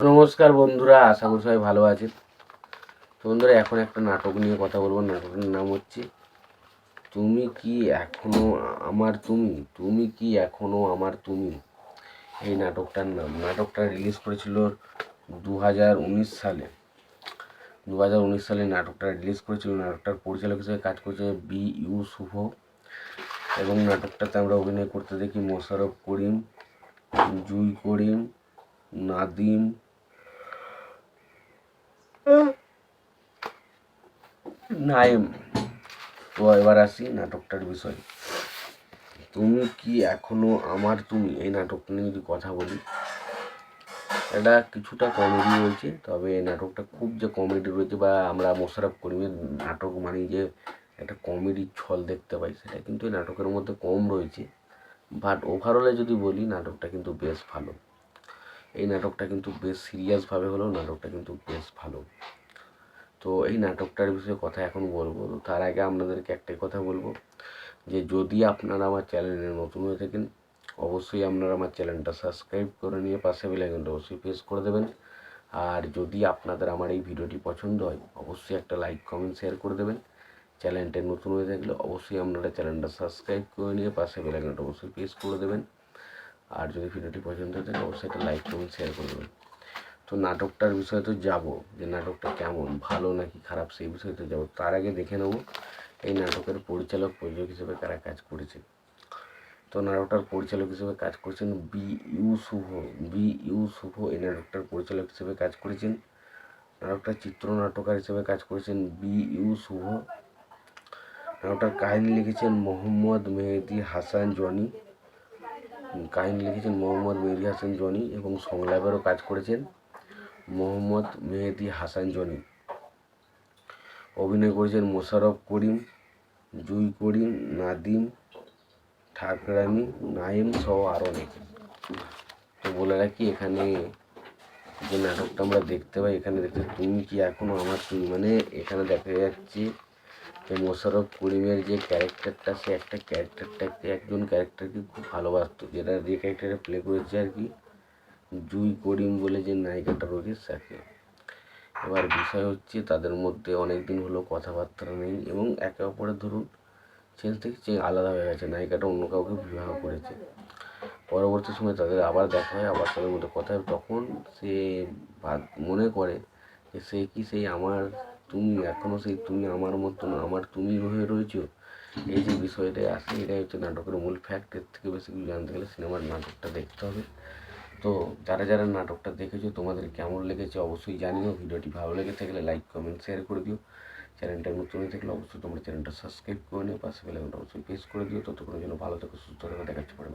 নমস্কার বন্ধুরা, আশা করি সবাই ভালো আছেন। তো বন্ধুরা, এখন একটা নাটক নিয়ে কথা বলব। নাটকের নাম হচ্ছে, তুমি কি এখনও আমার তুমি? তুমি কি এখনও আমার তুমি? এই নাটকটার নাম। নাটকটা রিলিজ করেছিল দু হাজার উনিশ সালে। দু হাজার উনিশ সালে নাটকটা রিলিজ করেছিল। নাটকটার পরিচালক হিসেবে কাজ করেছে বি ইউ শুভ। এবং নাটকটাতে আমরা অভিনয় করতে দেখি মোশারফ করিম, জুই করিম, নাদিম নাইম তো এবার আসি নাটকটার বিষয়। তুমি কি এখনও আমার, তুমি এই নাটক নিয়ে যদি কথা বলি, এটা কিছুটা কমেডি রয়েছে, তবে এই নাটকটা খুব যে কমেডি রয়েছে বা আমরা মোশারফ করিমের নাটক মানে যে একটা কমেডির ছল দেখতে পাই, সেটা কিন্তু এই নাটকের মধ্যে কম রয়েছে। বাট ওভারঅলে যদি বলি, নাটকটা কিন্তু বেশ ভালো। এই নাটকটা কিন্তু বেশ সিরিয়াসভাবে হলেও, নাটকটা কিন্তু বেশ ভালো। তো এই নাটকটার বিষয়ে কথা এখন বলব। তো তার আগে আপনাদেরকে একটাই কথা বলব যে, যদি আপনারা আমার চ্যানেলে নতুন হয়ে থাকেন, অবশ্যই আপনারা আমার চ্যানেলটা সাবস্ক্রাইব করে নিয়ে পাশে বেলাইকনটা অবশ্যই প্রেস করে দেবেন। আর যদি আপনাদের আমার এই ভিডিওটি পছন্দ হয়, অবশ্যই একটা লাইক কমেন্ট শেয়ার করে দেবেন। চ্যানেলটা নতুন হয়ে থাকলে অবশ্যই আপনারা চ্যানেলটা সাবস্ক্রাইব করে নিয়ে পাশে বেলাইকনটা অবশ্যই প্রেস করে দেবেন। আর যদি ভিডিওটি পছন্দ হয় থাকে অবশ্যই একটা লাইক কমেন্ট শেয়ার করে দেবেন। তো নাটকটার বিষয়ে তো যাব, যে নাটকটা কেমন, ভালো নাকি খারাপ সেই বিষয়ে তো যাব। তার আগে দেখে নেব, এই নাটকের পরিচালক প্রযোজক হিসেবে কারা কাজ করেছে তো নাটকটার পরিচালক হিসেবে কাজ করেছেন B U Shuvo, B U Shuvo এই নাটকটার পরিচালক হিসেবে কাজ করেছেন। নাটকটার চিত্রনাট্যকার হিসেবে কাজ করেছেন বি ইউ শুভ। নাটকটার কাহিনী লিখেছেন মোহাম্মদ মেহেদি হাসান জনি। কাহিনী লিখেছেন মোহাম্মদ মেহেদি হাসান জনি এবং সংলাপেরও কাজ করেছেন। মোহাম্মদ মেহেদি হাসান জনি। অভিনয় করেছেন মোশাররফ করিম, জুই করিম, নাদিম, ঠাকরানি নাইম সহ আরও অনেকে। তো বলে রাখি, এখানে যে নাটকটা আমরা দেখতে পাই, এখানে দেখতে তুমি কি এখনও আমার তুমি মানে এখানে দেখা যাচ্ছে যে মোশাররফ করিমের যে ক্যারেক্টারটা, সে একটা ক্যারেক্টারটাকে, একজন ক্যারেক্টারকে খুব ভালোবাসতো, যেটা যে ক্যারেক্টারে প্লে করেছে আর কি। জুই করিম বলে যে নায়িকাটা রয়েছে তাকে এবার বিষয় হচ্ছে তাদের মধ্যে অনেক দিন হলো কথাবার্তা নেই এবং একে অপরের ধরুন চেঞ্জ থেকে চেঞ্জ আলাদা হয়ে গেছে, নায়িকাটা অন্য কাউকে বিবাহ করেছে। পরবর্তী সময় তাদের আবার দেখা হয়, আবার তাদের মধ্যে কথা হয়, তখন সে মনে করে যে সে কি সেই আমার, তুমি এখনও সেই তুমি আমার মতন আমার তুমি হয়ে রয়েছো। এই যে বিষয়টা আসে, এটাই হচ্ছে নাটকের মূল ফ্যাক্ট এর থেকে বেশি কিছু জানতে গেলে সিনেমার নাটকটা দেখতে হবে। তো যারা যারা নাটকটা দেখেছ, তোমাদের কেমন লেগেছে অবশ্যই জানিও। ভিডিওটি ভালো লেগে থাকলে লাইক কমেন্ট শেয়ার করে দিও। চ্যানেলটা নতুন হয়ে থাকলে অবশ্যই তোমরা চ্যানেলটা সাবস্ক্রাইব করে নিও। পাশে বেলাইকনটা অবশ্যই প্রেস করে দিও। ততক্ষণের জন্য ভালো থেকো, সুস্থ থেকো দেখাচ্ছে পরে